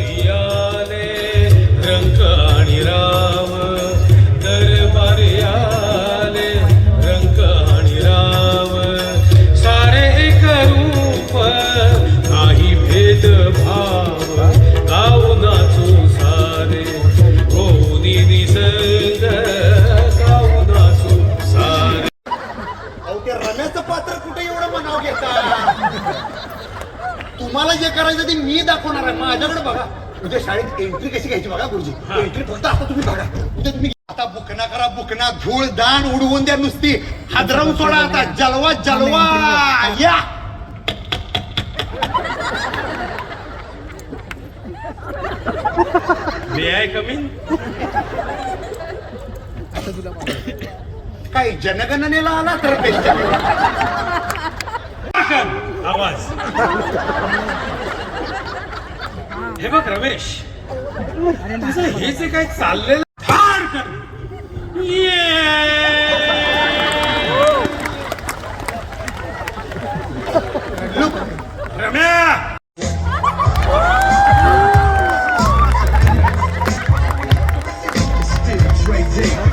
அறியா दाखवणार आहे? माझ्याकडे बघा. उद्या शाळेत एंट्री कशी घ्यायची बघा गुरुजी. एंट्री फक्त आता तुम्ही बघा. उद्या तुम्ही आता बुकना करा बुकना. धूळ दाण उडवून द्या नुसती. हादरावून सोडा आता. जलवा जलवा. या. मे आय कमीन काय जनगणनेला आला तर बेस्ट आवाज. हे बघ रमेश तुझं हे जे काय चाललेलं फार कर. रम्या. Still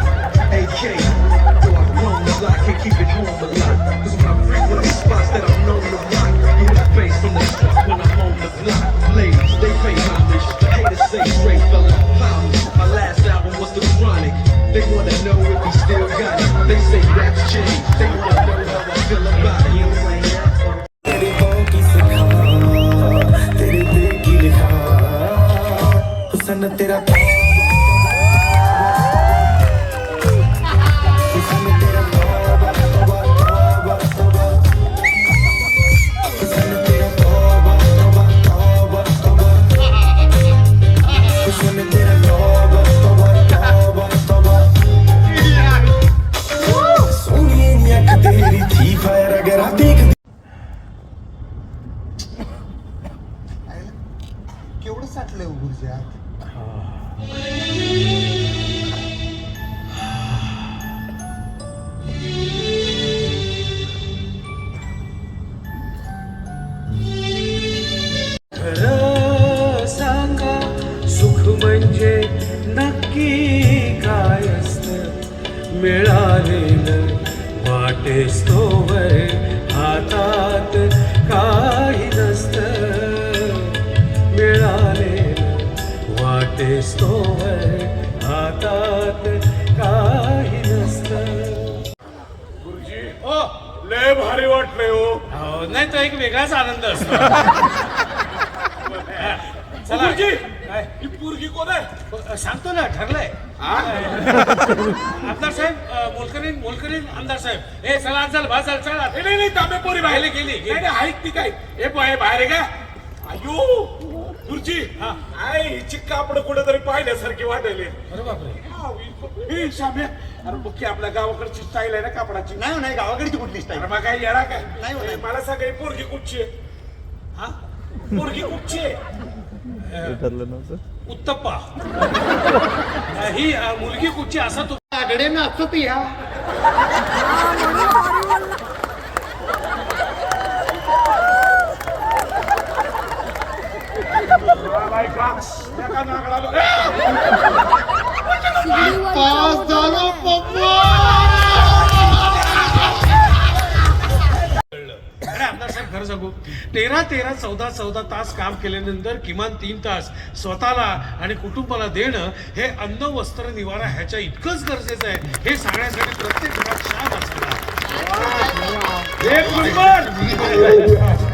if he still got it. They say that's changed. They wanna know how I feel about it. You ain't तेरा काय असत मिळालेलं वाटेस तोवर हातात काही नसत. मिळालेलं वाटेस तोवर हातात काही नसत. ओ लय भारी वाटलंय हो. हो नाही तो एक वेगळाच आनंद असतो. चला. गुरुजी? ही पोरगी कोण आहे? सांगतो ना ठरलंय. आमदार साहेब अ, मोलकरीण मोलकरीण आमदार साहेब. हे चला चल बा चल चला. नाही, नाही तांबे पोरी बाहेर गेली, ऐक ती काय? हे बाहेर का? अयो गुरुजी हा. आय हिची कापड कुठेतरी पाहिल्यासारखी वाटायले. अरे बापरे. शाम्या अरे की आपल्या गावाकडची स्टाईल आहे ना कापडाची. नाही नाही गावाकडची कुठली स्टाईल मग काय? येणार काय नाही. मला सांग पोरगी कुठची आहे? हा? पोरगी कुठची आहे? उत्तप्पा अ, ही अ, मुलगी कुठची असा तो आगडे नाचत या बाय खरं सांगू? तेरा तेरा चौदा चौदा तास काम केल्यानंतर किमान तीन तास स्वतःला आणि कुटुंबाला देणं हे अन्न वस्त्र निवारा ह्याच्या इतकंच गरजेचं आहे. हे सांगण्यासाठी प्रत्येक घरात हे कुंभर